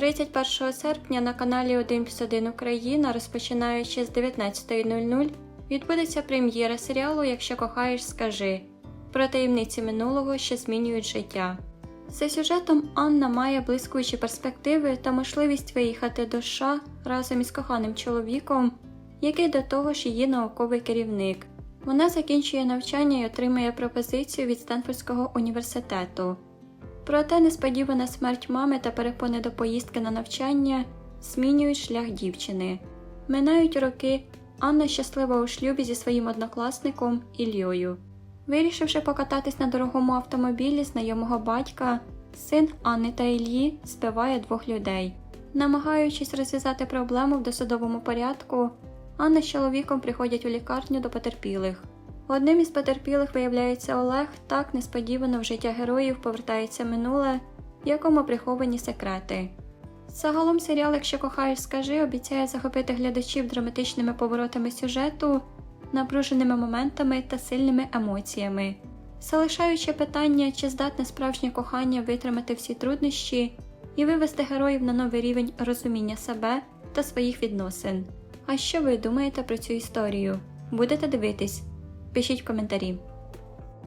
31 серпня на каналі 1 плюс 1 Україна, розпочинаючи з 19.00, відбудеться прем'єра серіалу Якщо кохаєш, скажи про таємниці минулого, що змінюють життя. За сюжетом Анна має блискуючі перспективи та можливість виїхати до США разом із коханим чоловіком, який до того ж її науковий керівник. Вона закінчує навчання і отримує пропозицію від Стенфордського університету. Проте несподівана смерть мами та перепони до поїздки на навчання змінюють шлях дівчини. Минають роки, Анна щаслива у шлюбі зі своїм однокласником Іллею. Вирішивши покататись на дорогому автомобілі знайомого батька, син Анни та Іллі збиває двох людей. Намагаючись розв'язати проблему в досудовому порядку, Анна з чоловіком приходять у лікарню до потерпілих. Одним із потерпілих виявляється Олег, так несподівано в життя героїв повертається минуле, в якому приховані секрети. Загалом серіал, якщо кохаєш, скажи, обіцяє захопити глядачів драматичними поворотами сюжету, напруженими моментами та сильними емоціями, залишаючи питання, чи здатне справжнє кохання витримати всі труднощі і вивести героїв на новий рівень розуміння себе та своїх відносин. А що ви думаєте про цю історію? Будете дивитись? Пишіть коментарі.